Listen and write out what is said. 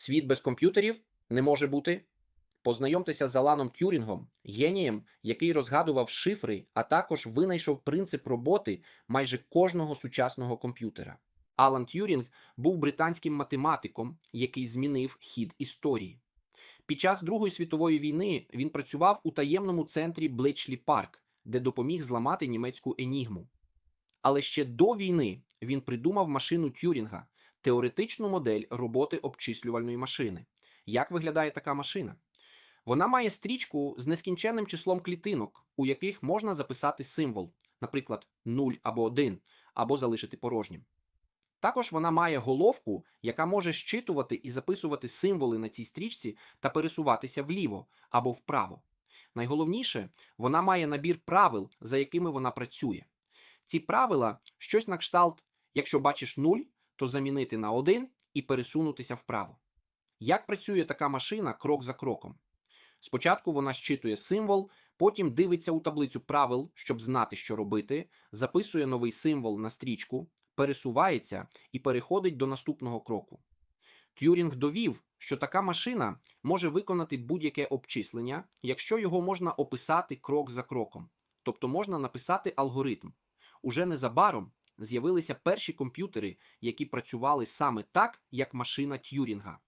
Світ без комп'ютерів не може бути. Познайомтеся з Аланом Тюрінгом, генієм, який розгадував шифри, а також винайшов принцип роботи майже кожного сучасного комп'ютера. Алан Тюрінг був британським математиком, який змінив хід історії. Під час Другої світової війни він працював у таємному центрі Блечлі Парк, де допоміг зламати німецьку енігму. Але ще до війни він придумав машину Тюрінга, теоретичну модель роботи обчислювальної машини. Як виглядає така машина? Вона має стрічку з нескінченним числом клітинок, у яких можна записати символ, наприклад, 0 або 1, або залишити порожнім. Також вона має головку, яка може щитувати і записувати символи на цій стрічці та пересуватися вліво або вправо. Найголовніше, вона має набір правил, за якими вона працює. Ці правила щось на кшталт, якщо бачиш 0, то замінити на 1 і пересунутися вправо. Як працює така машина крок за кроком? Спочатку вона щитує символ, потім дивиться у таблицю правил, щоб знати, що робити, записує новий символ на стрічку, пересувається і переходить до наступного кроку. Т'юрінг довів, що така машина може виконати будь-яке обчислення, якщо його можна описати крок за кроком, тобто можна написати алгоритм. Уже незабаром з'явилися перші комп'ютери, які працювали саме так, як машина Т'юрінга.